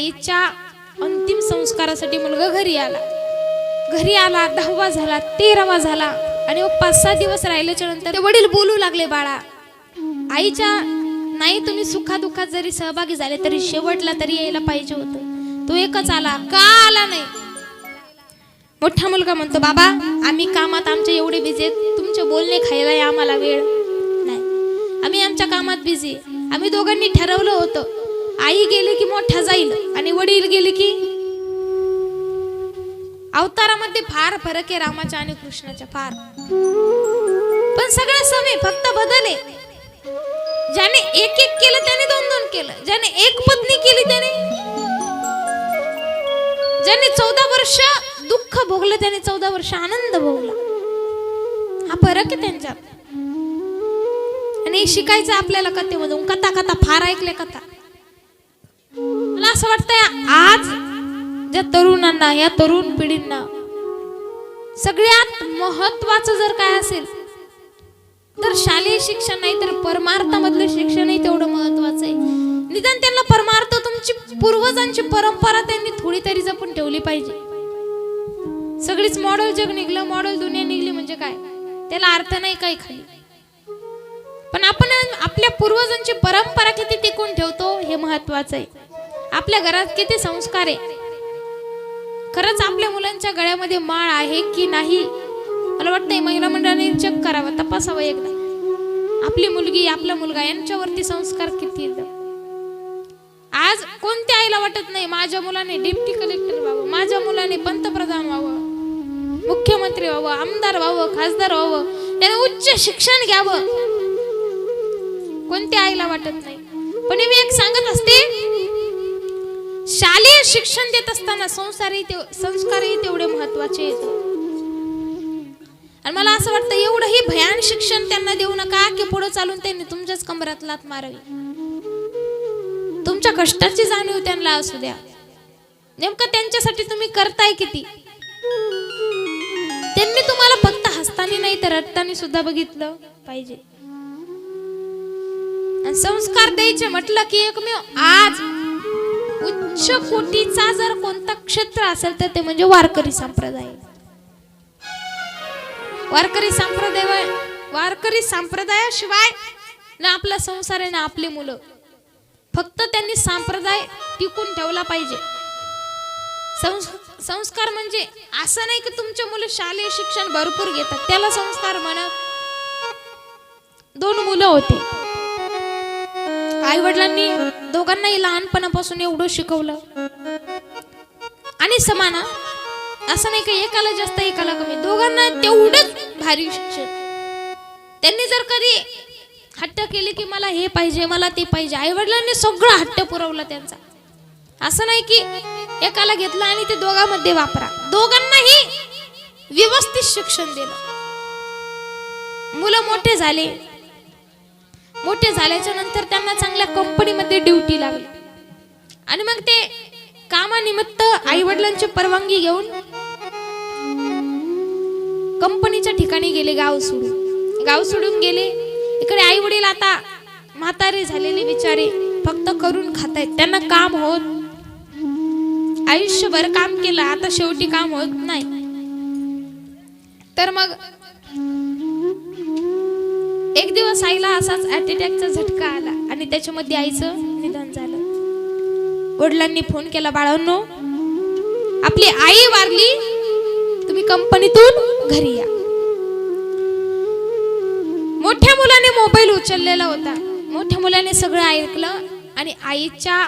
आईच्या अंतिम संस्कारासाठी मुलगा घरी आला. घरी आला दहावा झाला तेरावा झाला आणि पाच सहा दिवस राहिल्याच्या नंतर ते वडील बोलू लागले बाळा आईच्या नाही तुम्ही सुखादुखात जरी सहभागी झाले तरी शेवटला तरी यायला पाहिजे होत. तो एकच आला का आला नाही? मोठा मुलगा म्हणतो बाबा आम्ही कामात आमचे एवढे बिझी आहेत तुमचे बोलणे खायला आम्हाला वेळ नाही. आम्ही आमच्या कामात बिझी आम्ही दोघांनी ठरवलं होतं आई गेली की मोठा जाईल आणि वडील गेले की अवतारामध्ये फार फरक आहे रामाच्या आणि कृष्णाच्या फार. पण सगळं समे फक्त बदल आहे. ज्याने एक एक केलं त्याने दोन दोन केलं. ज्याने एक पत्नी केली त्याने ज्याने चौदा वर्ष दुःख भोगलं त्याने चौदा वर्ष आनंद भोगला. हा फरक आहे त्यांच्यात. आणि शिकायचं आपल्याला कथेमधून. कथा कथा फार ऐकल्या कथा. असं वाटतंय आज ज्या तरुणांना या तरुण पिढींना सगळ्यात महत्वाचं जर काय असेल तर शालेय शिक्षण नाही तर परमार्थामधलं शिक्षणही तेवढं महत्वाचं आहे. निदान त्यांना परमार्थ तुमची पूर्वजांची परंपरा त्यांनी थोडी तरी जपून ठेवली पाहिजे. सगळीच मॉडेल जग निघलं मॉडेल दुनिया निघली म्हणजे काय? त्याला अर्थ नाही काही खाली. पण आपण आपल्या पूर्वजांची परंपरा किती टिकून ठेवतो हे महत्वाचं आहे. आपल्या घरात किती संस्कार आहे? खरंच आपल्या मुलांच्या गळ्यामध्ये माळ आहे की नाही? मला वाटतंय महिला मंडळाने चेक करावं तपासावं एकदा. आपली मुलगी आपला मुलगा यांच्यावरती संस्कार किती आज कोणत्या आईला वाटत नाही माझ्या मुलाने डिप्टी कलेक्टर व्हावं माझ्या मुलाने पंतप्रधान व्हावं मुख्यमंत्री व्हावं आमदार व्हावं खासदार व्हावं त्याने उच्च शिक्षण घ्यावं. कोणत्या आईला वाटत नाही? पण मी एक सांगत असते शालेय शिक्षण देत असताना संसारही ते संस्कारही तेवढे महत्त्वाचे आहेत. आणि मला असं वाटतं एवढंही भयान शिक्षण त्यांना देऊ नका की पुढे चालून त्यांनी तुमच्याच कमरात लात मारावी. तुमच्या कष्टाची जाणीव त्यांना असू द्या. नेमकं त्यांच्यासाठी तुम्ही करताय किती? त्यांनी तुम्हाला फक्त हसताना नाही तर रडतानी सुद्धा बघितलं पाहिजे. आणि संस्कार द्यायचे म्हटलं की एकमेव आज उच्च कोटीचा जर कोणता क्षेत्र असेल तर ते म्हणजे वारकरी संप्रदाय. वारकरी संप्रदाय वारकरी संप्रदायाशिवाय ना आपला संसार आहे ना आपली मुलं. फक्त त्यांनी संप्रदाय टिकून ठेवला पाहिजे. संस्कार म्हणजे असं नाही की तुमच्या मुलं शालेय शिक्षण भरपूर घेतात. त्याला संस्कार म्हणत दोन मुलं होते. आई वडिलांनी दोघांनाही लहानपणापासून एवढं शिकवलं. आणि समान असं नाही का एकाला जास्त एकाला कमी. दोघांना तेवढंच भारी शिक्षण. त्यांनी जर कधी हट्ट केले की मला हे पाहिजे मला ते पाहिजे आई वडिलांनी सगळं हट्ट पुरवला त्यांचा. असं नाही की एकाला घेतलं आणि ते दोघांमध्ये वापरा. दोघांनाही व्यवस्थित शिक्षण दिलं. मुलं मोठे झाले. मोठे झाल्याच्यानंतर त्यांना चांगल्या कंपनीमध्ये ड्युटी लागली. आणि मग ते कामानिमित्त आई वडिलांची परवानगी घेऊन कंपनीच्या ठिकाणी गेले गाव सोडून. गाव सोडून गेले. इकडे आई वडील आता म्हातारे झालेले बिचारे फक्त करून खातायत. त्यांना काम होत आयुष्यभर काम केलं. आता शेवटी काम होत नाही. तर मग एक दिवस आईला असाच अटॅकचा झटका आला आणि त्याच्यामध्ये आईचं निधन झालं. वडिलांनी फोन केला बाळांनो आपली आई वारली तुम्ही कंपनीतून घरी या. मोठ्या मुलाने मोबाईल उचललेला होता. मोठ्या मुलाने सगळं ऐकलं आणि आईच्या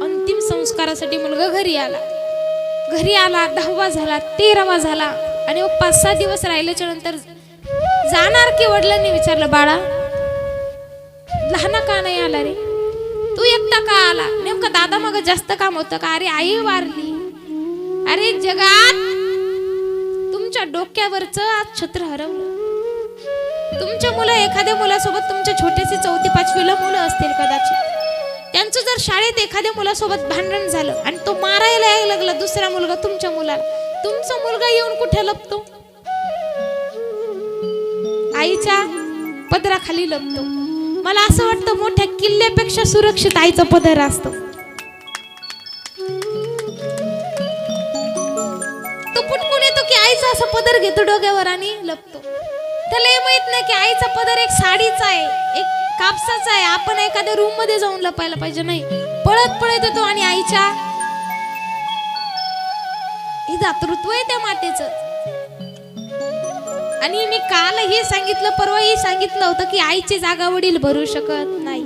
अंतिम संस्कारासाठी मुलगा घरी आला. घरी आला दहावा झाला तेरावा झाला आणि पाच सहा दिवस राहिल्याच्या नंतर जाणार की वडिलांनी विचारलं बाळा लहान का नाही आला रे? तू एकटा का आला? नेमकं दादा मग जास्त काम होतं का? अरे आई वारली. अरे जगात तुमच्या डोक्यावरच आज छत्र हरवलं. तुमच्या मुलं एखाद्या मुलासोबत तुमच्या छोटेसे चौथी पाचवीला मुलं असतील कदाचित. त्यांचं जर शाळेत एखाद्या मुलासोबत भांडण झालं आणि तो मारायला यायला लागला दुसरा मुलगा तुमच्या मुलाला तुमचा मुलगा येऊन कुठे लपतो? आईच्या पदराखाली लपतो. मला असं वाटतं मोठ्या किल्ल्यापेक्षा सुरक्षित आईचं पदर असतो. तो पुटकून येतो की आईचा असं पदर घेतो डोक्यावर आणि लपतो. त्याला हे माहीत नाही की आईचा पदर एक साडीचा आहे एक कापसाचा आहे. आपण एखाद्या रूममध्ये जाऊन लपायला पाहिजे नाही. पळत पळत येतो आणि आईच्या हे दातृत्व आहे त्या मातेचं. आणि मी काल हे सांगितलं परवाही सांगितलं होतं की आईची जागा वडील भरू शकत नाही.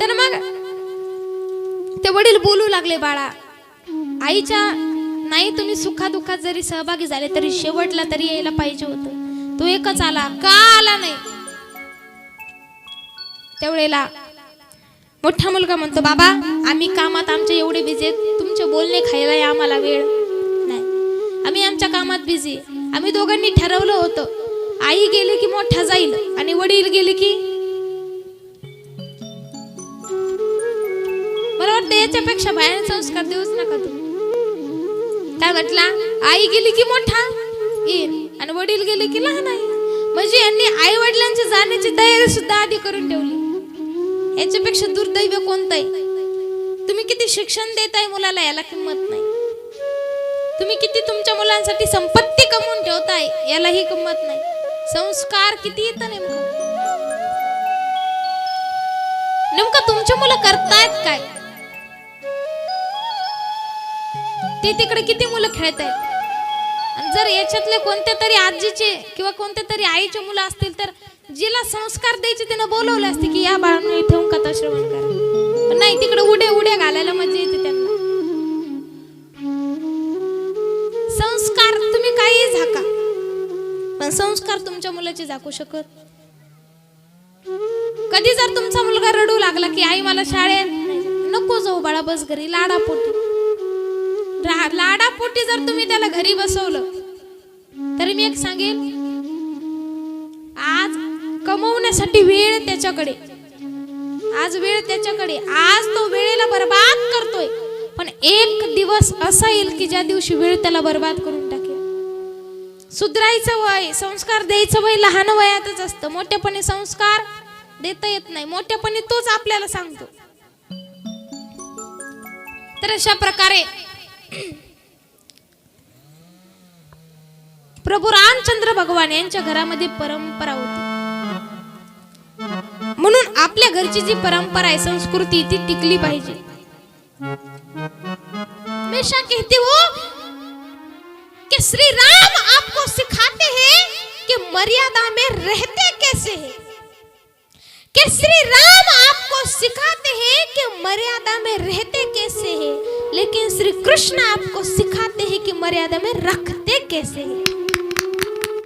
तर मग ते वडील बोलू लागले बाळा आईच्या नाही तुम्ही सुखादुखात जरी सहभागी झाले तरी शेवटला तरी यायला पाहिजे होतं. तो एकच आला का आला नाही? त्यावेळेला मोठा मुलगा म्हणतो बाबा आम्ही कामात आमच्या एवढे बिझे तुमचे बोलणे खायला आम्हाला वेळ आम्ही आमच्या कामात बिझी आम्ही दोघांनी ठरवलं होतं. आई गेली की मोठा जाईल आणि वडील गेले की मला वाटतं याच्यापेक्षा बाहेर संस्कार देऊच नका तू काय म्हटला? आई गेली की मोठा येईल आणि वडील गेले की लहान आहे. म्हणजे यांनी आई वडिलांची जाण्याची तयारी सुद्धा आधी करून ठेवली. याच्यापेक्षा दुर्दैव कोणतं आहे तुम्ही किती शिक्षण देताय मुलाला याला किंमत नाही. तुम्ही किती तुमच्या मुलांसाठी संपत्ती कमवून ठेवताय यालाही किंमत नाही. संस्कार किती येतं नेमकं? नेमकं तुमची मुलं करतायत काय? ते तिकडे किती मुलं खेळत आहेत आणि जर याच्यातले कोणत्या तरी आजीचे किंवा कोणत्या तरी आईचे मुलं असतील तर जिला संस्कार द्यायचे तिनं बोलवले असते की या बाळांना इथे येऊन कथा श्रवण करा. पण नाही तिकडे उड्या उड्या घालायला मजा येते त्यांना. संस्कार तुम्ही काही झाका पण संस्कार तुमच्या मुलाचे झाकू शकत. कधी जर तुमचा मुलगा रडू लागला की आई मला शाळेत नको जाऊ बाळा बस घरी लाडा पोटी लाडा पोटी जर तुम्ही त्याला घरी बसवलं तरी मी एक सांगेन आज कमवण्यासाठी वेळ त्याच्याकडे. आज वेळ त्याच्याकडे. आज तो वेळेला बर्बाद करतोय. पण एक दिवस असा येईल की ज्या दिवशी वेळ त्याला बर्बाद करून टाकेल. सुधरायचं वय संस्कार द्यायचं वय लहान वयातच असतं. मोठ्यापणे संस्कार देता येत नाही. मोठ्यापणे तोच आपल्याला सांगतो. तर अशा प्रकारे प्रभू रामचंद्र भगवान यांच्या घरामध्ये परंपरा होती. म्हणून आपल्या घरची जी परंपरा आहे संस्कृती ती टिकली पाहिजे. हमेशा कहती हो कि श्री राम आपको सिखाते हैं कि मर्यादा में रहते कैसे हैं। कि श्री राम आपको सिखाते हैं कि मर्यादा में रहते कैसे हैं। लेकिन श्री कृष्ण आपको सिखाते हैं कि मर्यादा में रखते कैसे हैं।